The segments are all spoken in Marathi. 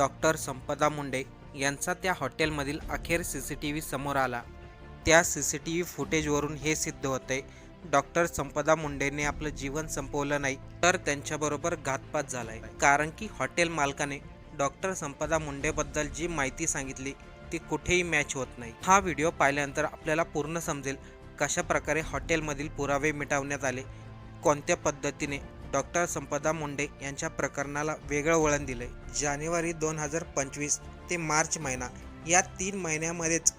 डॉक्टर संपदा मुंडे यांचा त्या हॉटेलमधील अखेर सी सी टी व्ही समोर आला. त्या सी सी टी व्ही फुटेजवरून हे सिद्ध होते डॉक्टर संपदा मुंडेने आपलं जीवन संपवलं नाही तर त्यांच्याबरोबर घातपात झालाय. कारण की हॉटेल मालकाने डॉक्टर संपदा मुंडेबद्दल जी माहिती सांगितली ती कुठेही मॅच होत नाही. हा व्हिडिओ पाहिल्यानंतर आपल्याला पूर्ण समजेल कशा प्रकारे हॉटेलमधील पुरावे मिटवण्यात आले कोणत्या पद्धतीने डॉक्टर संपदा मुंडे यांच्या प्रकरणाला वेगळं वळण दिले जानेवारी दोन हजार पंचवीस ते मार्च महिना या तीन महिन्यामध्येच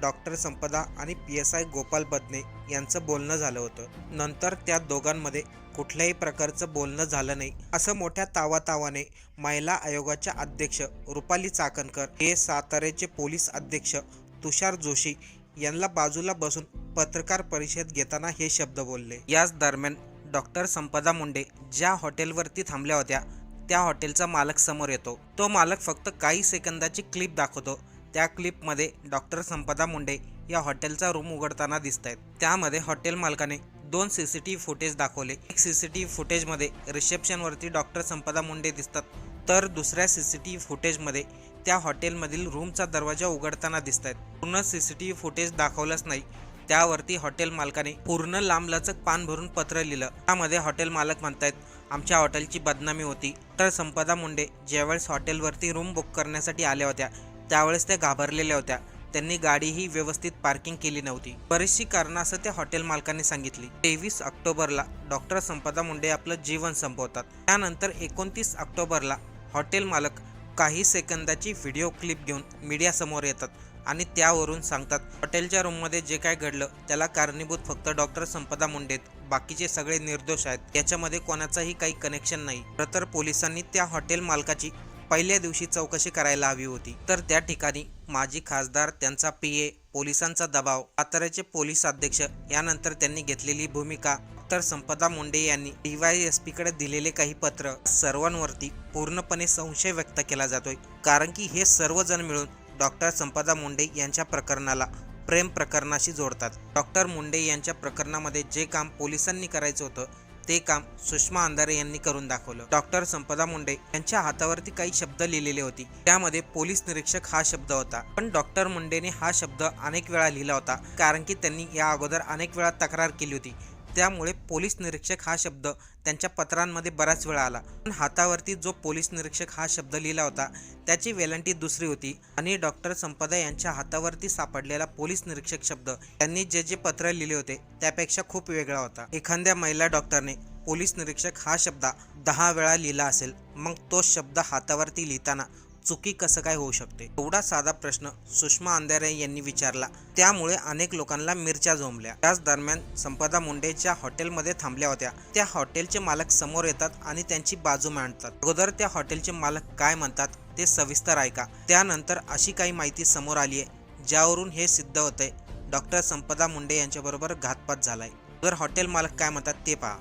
डॉक्टर संपदा आणि P S I Gopal Badane यांचं बोलणं झालं होतं. नंतर त्या दोघांमध्ये कुठल्याही प्रकारचं बोलणं झालं नाही. असं मोठ्या तावातावाने महिला आयोगाच्या अध्यक्ष रुपाली चाकणकर हे सातारेचे पोलीस अध्यक्ष तुषार जोशी यांना बाजूला बसून पत्रकार परिषद घेताना हे शब्द बोलले. याच दरम्यान डॉक्टर संपदा मुंडे ज्या हॉटेलवरती थांबल्या होत्या त्या हॉटेलचा मालक समोर येतो. तो मालक फक्त काही सेकंदाची क्लिप दाखवतो. त्या क्लिपमध्ये डॉक्टर संपदा मुंडे या हॉटेलचा रूम उघडताना दिसत आहेत त्यामध्ये हॉटेल मालकाने दोन C C T V footage दाखवले. एक सी सी टी व्ही फुटेजमध्ये रिसेप्शनवरती डॉक्टर संपदा मुंडे दिसतात तर दुसऱ्या सी सी टी व्ही फुटेजमध्ये त्या हॉटेलमधील रूमचा दरवाजा उघडताना दिसत आहेत पूर्ण C C T V footage दाखवलंच नाही त्यावरती हॉटेल मालकाने पूर्ण लांबलचक पान भरून पत्र लिहिलं. त्यामध्ये हॉटेल मालक म्हणतायत आमच्या हॉटेलची बदनामी होती. तर संपदा मुंडे ज्यावेळेस हॉटेलवरती रूम बुक करण्यासाठी आल्या होत्या त्यावेळेस त्या घाबरलेल्या होत्या. त्यांनी गाडीही व्यवस्थित पार्किंग केली नव्हती. बरीचशी कारणं असं त्या हॉटेल मालकाने सांगितली. तेवीस ऑक्टोबरला डॉक्टर संपदा मुंडे आपलं जीवन संपवतात. त्यानंतर एकोणतीस ऑक्टोबरला हॉटेल मालक काही सेकंदाची व्हिडिओ क्लिप घेऊन मीडियासमोर येतात. आणि त्यावरून सांगतात हॉटेलच्या रूममध्ये जे काय घडलं त्याला कारणीभूत फक्त डॉक्टर संपदा मुंडेत. बाकीचे सगळे निर्दोष आहेत. याच्यामध्ये कोणाचाही काही कनेक्शन नाही. खरं तर पोलिसांनी त्या हॉटेल मालकाची पहिल्या दिवशी चौकशी करायला हवी होती. तर त्या ठिकाणी माजी खासदार त्यांचा पी ए पोलिसांचा दबाव साताऱ्याचे पोलीस अध्यक्ष यानंतर त्यांनी घेतलेली भूमिका. तर संपदा मुंडे यांनी डीवाय एस पीकडे दिलेले काही पत्र सर्वांवरती पूर्णपणे संशय व्यक्त केला जातोय. कारण की हे सर्वजण मिळून डॉक्टर संपदा मुंडे यांच्या प्रकरणाला प्रेम प्रकरणाशी जोडतात. डॉक्टर मुंडे यांच्या प्रकरणामध्ये जे काम पोलिसांनी करायचं होतं ते काम सुषमा अंधारे यांनी करून दाखवलं. डॉक्टर संपदा मुंडे यांच्या हातावरती काही शब्द लिहिलेले होते. त्यामध्ये पोलीस निरीक्षक हा शब्द होता. पण डॉक्टर मुंडेने हा शब्द अनेक वेळा लिहिला होता कारण की त्यांनी या अगोदर अनेक वेळा तक्रार केली होती. त्यामुळे पोलीस निरीक्षक हा शब्द त्यांच्या पत्रांमध्ये बराच वेळा आला. पण हातावरती जो पोलीस निरीक्षक हा शब्द लिहिला होता त्याची वेलंटी दुसरी होती आणि डॉक्टर संपदा यांच्या हातावरती सापडलेला पोलीस निरीक्षक शब्द त्यांनी जे जे पत्र लिहिले होते त्यापेक्षा खूप वेगळा होता. एखाद्या महिला डॉक्टरने पोलीस निरीक्षक हा शब्द दहा वेळा लिहिला असेल मग तो शब्द हातावरती लिहिताना चुकी कसं काय होऊ शकते? एवढा साधा प्रश्न सुषमा अंधारे यांनी विचारला. त्यामुळे अनेक लोकांना मिरच्या जोमल्या. त्याच दरम्यान संपदा मुंडे ज्या हॉटेलमध्ये थांबल्या होत्या. त्या हॉटेलचे मालक समोर येतात आणि त्यांची बाजू मांडतात. अगोदर त्या हॉटेलचे मालक काय म्हणतात ते सविस्तर ऐका. त्यानंतर अशी काही माहिती समोर आली आहे ज्यावरून हे सिद्ध होतंय. डॉक्टर संपदा मुंडे यांच्याबरोबर घातपात झालाय. तर हॉटेल मालक काय म्हणतात ते पहा.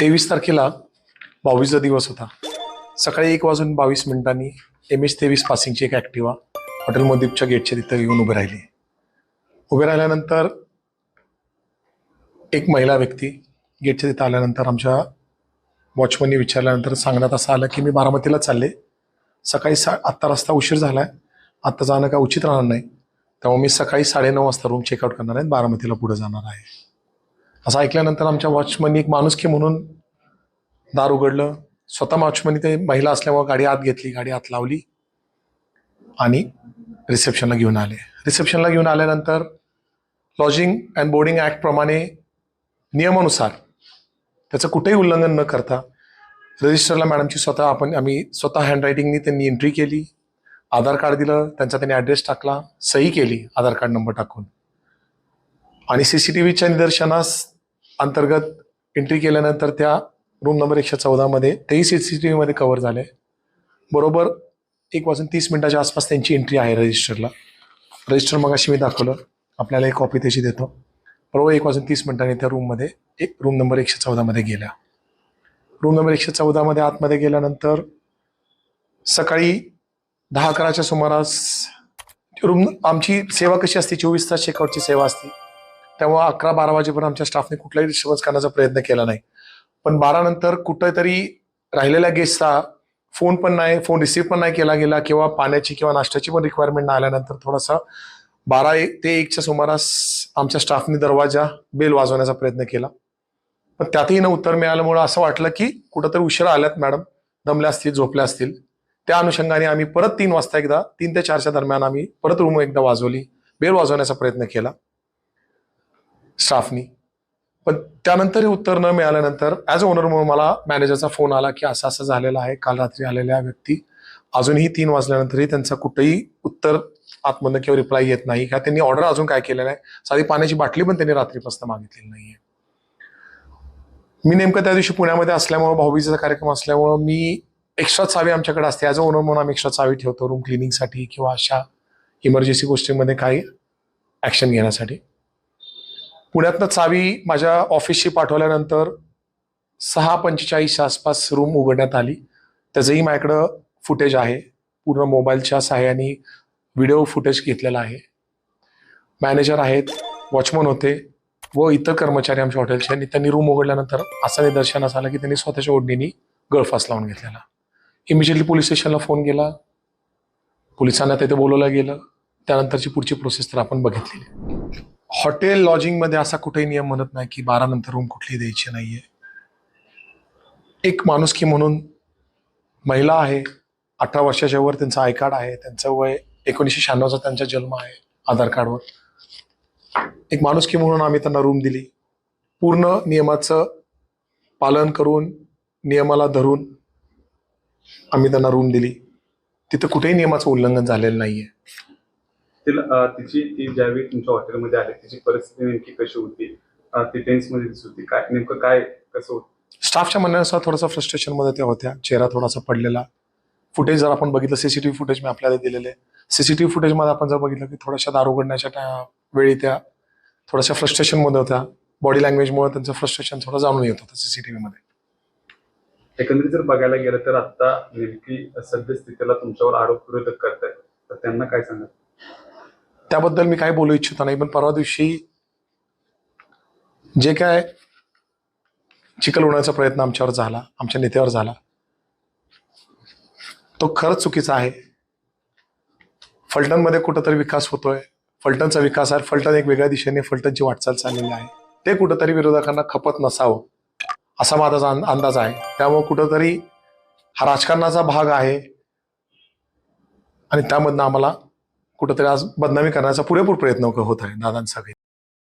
तेवीस तारखेला बावीसचा दिवस होता. सकाळी एक वाजून बावीस मिनिटांनी एम एच तेवीस पासिंगची एक ॲक्टिवा हॉटेल मोदीपच्या गेटच्या तिथं येऊन उभे राहिली. उभे राहिल्यानंतर एक महिला व्यक्ती गेटच्या तिथं आल्यानंतर आमच्या वॉचमननी विचारल्यानंतर सांगण्यात असं आलं की मी बारामतीला चालले. सकाळी सा आत्ता रस्ता उशीर झाला आहे आत्ता जाणं काय उचित राहणार नाही. तेव्हा मी सकाळी साडेनऊ वाजता रूम चेकआउट करणार आहे बारामतीला पुढे जाणार आहे. असं ऐकल्यानंतर आमच्या वॉचमननी एक माणुसकी म्हणून दार उघडलं. स्वतः वॉचमनी ते महिला असल्यामुळे गाडी आत घेतली गाडी आत लावली आणि रिसेप्शनला घेऊन आले. रिसेप्शनला घेऊन आल्यानंतर लॉजिंग अँड बोर्डिंग ॲक्टप्रमाणे नियमानुसार त्याचं कुठेही उल्लंघन न करता रजिस्टरला मॅडमची स्वतः आपण आम्ही स्वतः हँडरायटिंगनी त्यांनी एंट्री केली आधार कार्ड दिलं त्यांचा त्यांनी ॲड्रेस टाकला सही केली आधार कार्ड नंबर टाकून. आणि सी सी टी व्हीच्या निदर्शनास अंतर्गत एंट्री केल्यानंतर त्या रूम नंबर एकशे चौदामध्ये तेही सी सी टी व्हीमध्ये कव्हर झाले. बरोबर एक वाजून तीस मिनिटाच्या आसपास त्यांची एंट्री आहे रजिस्टरला रजिस्टर मग अशी मी दाखवलं. आपल्याला एक कॉपी त्याची देतो. बरोबर एक वाजून तीस मिनिटांनी त्या रूममध्ये एक रूम नंबर एकशे चौदामध्ये गेल्या. रूम नंबर एकशे चौदामध्ये आतमध्ये गेल्यानंतर सकाळी दहा अकराच्या सुमारास रूम आमची सेवा कशी असते? चोवीस तास चेकआउटची सेवा असते. तेव्हा अकरा बारा वाजेपर्यंत आमच्या स्टाफने कुठलाही डिस्टर्बन्स करण्याचा प्रयत्न केला नाही. पण बारा नंतर कुठेतरी राहिलेल्या गेस्टचा फोन पण नाही फोन रिसीव्ह पण नाही केला गेला किंवा पाण्याची किंवा नाश्त्याची पण रिक्वायरमेंट नाही आल्यानंतर थोडासा बारा एक ते एकच्या सुमारास आमच्या स्टाफने दरवाजा बेल वाजवण्याचा प्रयत्न केला. पण त्यातही न उत्तर मिळाल्यामुळं असं वाटलं की कुठंतरी उशिरा आल्यात मॅडम दमल्या असतील झोपल्या असतील. त्या अनुषंगाने आम्ही परत तीन वाजता एकदा तीन ते चारच्या दरम्यान आम्ही परत रूम एकदा वाजवली बेल वाजवण्याचा प्रयत्न केला. स्टाफनी पण त्यानंतरही उत्तर न मिळाल्यानंतर ॲज अ ओनर म्हणून मला मॅनेजरचा फोन आला की असं असं झालेलं आहे. काल रात्री आलेल्या व्यक्ती अजूनही तीन वाजल्यानंतरही त्यांचं कुठेही उत्तर आतमधनं किंवा रिप्लाय येत नाही. किंवा त्यांनी ऑर्डर अजून काय केलेलं आहे? साधी पाण्याची बाटली पण त्यांनी रात्रीपासून मागितलेली नाहीये. मी नेमकं त्या दिवशी पुण्यामध्ये असल्यामुळं भाऊबीजेचा कार्यक्रम असल्यामुळं मी एक्स्ट्रा चावी आमच्याकडे असते. ॲज अ ओनर म्हणून आम्ही एक्स्ट्रा चावी ठेवतो रूम क्लिनिंगसाठी किंवा अशा इमर्जन्सी गोष्टींमध्ये काही ॲक्शन घेण्यासाठी. पुण्यातनं चावी माझ्या ऑफिसशी पाठवल्यानंतर सहा पंचेचाळीसच्या आसपास रूम उघडण्यात आली. त्याचंही माझ्याकडं फुटेज आहे. पूर्ण मोबाईलच्या सहाय्याने व्हिडिओ फुटेज घेतलेला आहे. मॅनेजर आहेत वॉचमन होते व इतर कर्मचारी आमच्या हॉटेलचे आणि त्यांनी रूम उघडल्यानंतर असं निदर्शनास आलं की त्यांनी स्वतःच्या ओढणीने गळफास लावून घेतलेला. इमिजिएटली पोलीस स्टेशनला फोन केला. पोलिसांना तिथे बोलवलं गेलं. त्यानंतरची पुढची प्रोसेस तर आपण बघितलेली हॉटेल लॉजिंगमध्ये असा कुठेही नियम म्हणत नाही की बारा नंतर रूम कुठली द्यायची नाहीये. एक माणुसकी म्हणून महिला आहे अठरा वर्षाच्या वर त्यांचं आय कार्ड आहे त्यांचं वय एकोणीसशे शहाण्णवचा त्यांचा जन्म आहे आधार कार्डवर एक माणुसकी म्हणून आम्ही त्यांना रूम दिली. पूर्ण नियमाचं पालन करून नियमाला धरून आम्ही त्यांना रूम दिली. तिथं कुठेही नियमाचं उल्लंघन झालेलं नाहीये. तिला तिची ती ज्यावेळी तुमच्या हॉटेलमध्ये आली तिची परिस्थिती नेमकी कशी होती? ती टेन्समध्ये दिसत होती. काय नेमकं काय कसं होतं? स्टाफच्या म्हणण्यानुसार थोडासा फ्रस्ट्रेशनमध्ये त्या होत्या. चेहरा थोडासा पडलेला. फुटेज जर आपण बघितलं सीसीटीव्ही फुटेज मी आपल्याला दिलेले. सीसीटीव्ही फुटेजमध्ये आपण जर बघितलं की थोड्याशा दार उघडण्याच्या वेळी त्या थोड्याशा फ्रस्ट्रेशनमध्ये होत्या. बॉडी लँग्वेजमुळे त्यांचं फ्रस्ट्रेशन थोडं जाणून येत होतं सीसीटीव्ही मध्ये. एकंदरीत जर बघायला गेलं तर आता नेमकी सद्यस्थितीला तुमच्यावर आरोप विरोधक करतायत. तर त्यांना काय सांगा त्याबद्दल मी काही बोलू इच्छित नाही पण परवा दिवशी जे काय चिखल होण्याचा प्रयत्न आमच्यावर झाला आमच्या नेत्यावर झाला तो खरंच चुकीचा आहे. फलटणमध्ये कुठंतरी विकास होतोय. फलटणचा विकास आहे फलटण एक वेगळ्या दिशेने फलटणची वाटचाल चाललेली आहे. ते कुठंतरी विरोधकांना खपत नसावं असा माझा अंदाज आहे. त्यामुळे कुठंतरी हा राजकारणाचा भाग आहे आणि त्यामधनं आम्हाला कुठंतरी आज बदनामी करण्याचा पुरेपूर प्रयत्न होत आहे दादांचा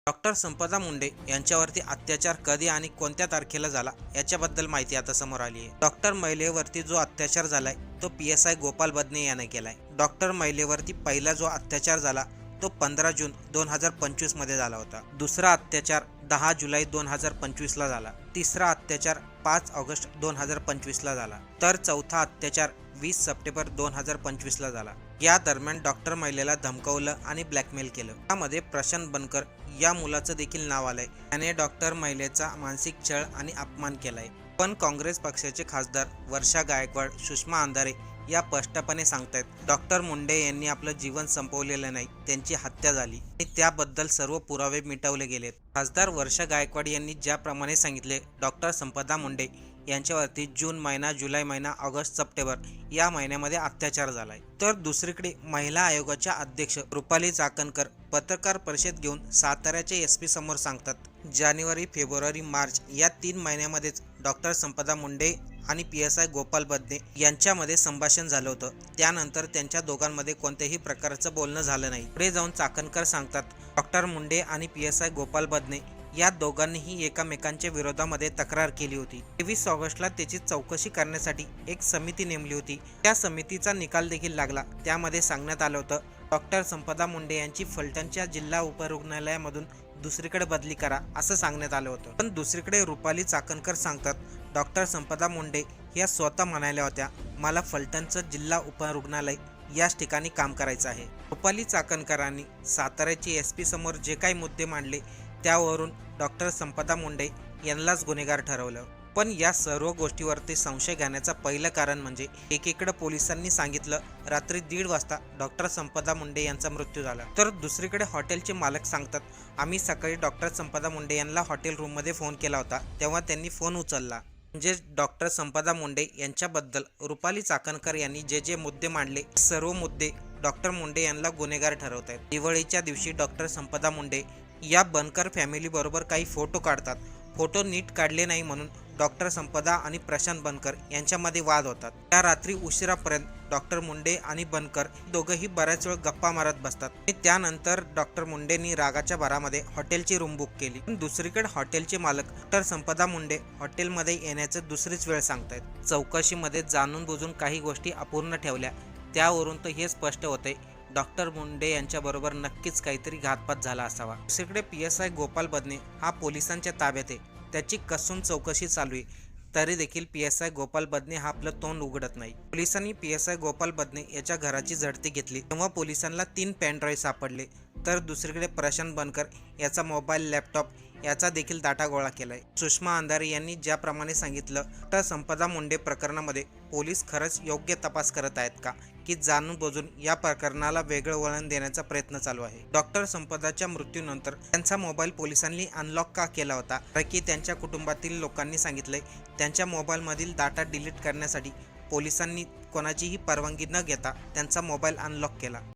डॉक्टर संपदा मुंडे यांच्यावरती अत्याचार कधी आणि कोणत्या तारखेला झाला याच्याबद्दल माहिती आता समोर आली आहे. डॉक्टर महिलेवरती जो अत्याचार झालाय तो P S I Gopal Badane याने केलाय. डॉक्टर महिलेवरती पहिला जो अत्याचार झाला तो पंधरा जून दोन हजार पंचवीसमध्ये झाला होता. दुसरा अत्याचार दहा जुलै दोन हजार पंचवीस ला झाला. तिसरा अत्याचार पाच ऑगस्ट दोन हजार पंचवीस ला झाला. तर चौथा अत्याचार वीस सप्टेंबर दोन हजार पंचवीस ला झाला. या दरम्यान डॉक्टर महिलेला धमकवलं आणि ब्लॅकमेल केलं. त्यामध्ये प्रशांत बनकर या मुलाचं देखील नाव आलंय. त्याने डॉक्टर महिलेचा मानसिक छळ आणि अपमान केलाय. पण काँग्रेस पक्षाचे खासदार वर्षा गायकवाड सुषमा अंधारे या स्पष्टपणे सांगतायत डॉक्टर मुंडे यांनी आपलं जीवन संपवलेलं नाही त्यांची हत्या झाली. आणि त्याबद्दल सर्व पुरावे मिटवले गेलेत. खासदार वर्षा गायकवाड यांनी ज्याप्रमाणे सांगितले डॉक्टर संपदा मुंडे यांच्यावरती जून महिना जुलै महिना ऑगस्ट सप्टेंबर या महिन्यामध्ये अत्याचार झालाय. तर दुसरीकडे महिला आयोगाच्या अध्यक्ष रुपाली चाकणकर पत्रकार परिषद घेऊन साताऱ्याच्या एस पी समोर सांगतात जानेवारी फेब्रुवारी मार्च या तीन महिन्यामध्येच डॉक्टर संपदा मुंडे आणि P S I Gopal Badane यांच्यामध्ये संभाषण झालं होतं. त्यानंतर त्यांच्या दोघांमध्ये कोणत्याही प्रकारचं बोलणं झालं नाही. पुढे जाऊन चाकणकर सांगतात डॉक्टर मुंडे आणि P S I Gopal Badane या दोघांनीही एकामेकांच्या विरोधामध्ये तक्रार केली होती. तेवीस ऑगस्टला त्याची चौकशी करण्यासाठी एक समिती नेमली होती. त्या समितीचा निकाल देखील लागला. त्यामध्ये सांगण्यात आलं होतं डॉक्टर संपदा मुंडे यांची फलटणच्या जिल्हा उपरुग्णालयामधून दुसरीकडे बदली करा असं सांगण्यात आलं होतं. पण दुसरीकडे रुपाली चाकणकर सांगतात डॉक्टर संपदा मुंडे या स्वतः म्हणाल्या होत्या मला फलटणचं जिल्हा उपरुग्णालय याच ठिकाणी काम करायचं आहे. रुपाली चाकणकरांनी साताऱ्याची एस पी समोर जे काही मुद्दे मांडले त्यावरून डॉक्टर संपदा मुंडे यांनाच गुन्हेगार ठरवलं. पण या सर्व गोष्टीवरती संशय घेण्याचं पहिलं कारण म्हणजे एकीकडे पोलिसांनी सांगितलं रात्री दीड वाजता डॉक्टर संपदा मुंडे यांचा मृत्यू झाला. तर दुसरीकडे हॉटेलचे मालक सांगतात आम्ही सकाळी डॉक्टर संपदा मुंडे यांना हॉटेल रूममध्ये फोन केला होता तेव्हा त्यांनी फोन उचलला. म्हणजेच डॉक्टर संपदा मुंडे यांच्याबद्दल रुपाली चाकणकर यांनी जे जे मुद्दे मांडले सर्व मुद्दे डॉक्टर मुंडे यांना गुन्हेगार ठरवत आहेत दिवाळीच्या दिवशी डॉक्टर संपदा मुंडे या बनकर फॅमिलीबरोबर काही फोटो काढतात. फोटो नीट काढले नाही म्हणून डॉक्टर संपदा आणि प्रशांत बनकर यांच्यामध्ये वाद होतात. त्या रात्री उशिरापर्यंत डॉक्टर मुंडे आणि बनकर दोघंही बऱ्याच वेळ गप्पा मारत बसतात. आणि त्यानंतर डॉक्टर मुंडेंनी रागाच्या भरामध्ये हॉटेलची रूम बुक केली. पण दुसरीकडे हॉटेलचे मालक डॉक्टर संपदा मुंडे हॉटेलमध्ये येण्याचं दुसरीच वेळ सांगतायत. चौकशीमध्ये जाणून बुजून काही गोष्टी अपूर्ण ठेवल्या. त्यावरून तर हे स्पष्ट होते डॉक्टर मुंडे यांच्याबरोबर नक्कीच काहीतरी घातपात झाला असावा. दुसरीकडे P S I Gopal Badane हा पोलिसांच्या ताब्यात आहे. त्याची कसून चौकशी चालू आहे. तरी देखील P S I Gopal Badane हा आपलं तोंड उघडत नाही. पोलिसांनी P S I Gopal Badane याच्या घराची झडती घेतली. तेव्हा पोलिसांना तीन पॅनड्रॉईव्ह सापडले. तर दुसरीकडे प्रशांत बनकर याचा मोबाईल लॅपटॉप याचा देखील डाटा गोळा केलाय. सुषमा अंधारे यांनी ज्याप्रमाणे सांगितलं तर संपदा मुंडे प्रकरणामध्ये पोलीस खरंच योग्य तपास करत आहेत का? की जाणून बुजून या प्रकरणाला वेगळं वळण देण्याचा प्रयत्न चालू आहे. डॉक्टर संपदाच्या मृत्यूनंतर त्यांचा मोबाईल पोलिसांनी अनलॉक का केला होता? कारण की त्यांच्या कुटुंबातील लोकांनी सांगितलंय त्यांच्या मोबाईलमधील डाटा डिलीट करण्यासाठी पोलिसांनी कोणाचीही परवानगी न घेता त्यांचा मोबाईल अनलॉक केला.